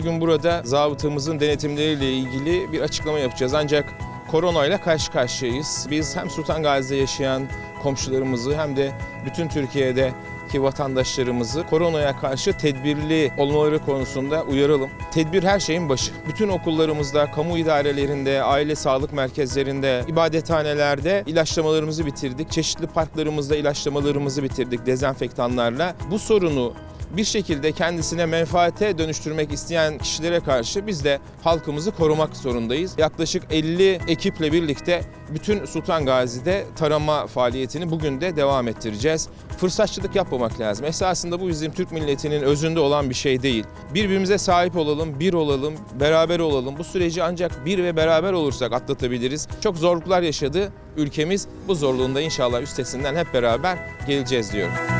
Bugün burada zabıtamızın denetimleriyle ilgili bir açıklama yapacağız. Ancak koronayla karşı karşıyayız. Biz hem Sultan Gazi'de yaşayan komşularımızı hem de bütün Türkiye'de ki vatandaşlarımızı koronaya karşı tedbirli olmaları konusunda uyaralım. Tedbir her şeyin başı. Bütün okullarımızda, kamu idarelerinde, aile sağlık merkezlerinde, ibadethanelerde ilaçlamalarımızı bitirdik. Çeşitli parklarımızda ilaçlamalarımızı bitirdik dezenfektanlarla. Bu sorunu bir şekilde kendisine menfaate dönüştürmek isteyen kişilere karşı biz de halkımızı korumak zorundayız. Yaklaşık 50 ekiple birlikte bütün Sultan Gazi'de tarama faaliyetini bugün de devam ettireceğiz. Fırsatçılık yapmamak lazım. Esasında bu bizim Türk milletinin özünde olan bir şey değil. Birbirimize sahip olalım, bir olalım, beraber olalım. Bu süreci ancak bir ve beraber olursak atlatabiliriz. Çok zorluklar yaşadı ülkemiz. Bu zorluğunda inşallah üstesinden hep beraber geleceğiz diyorum.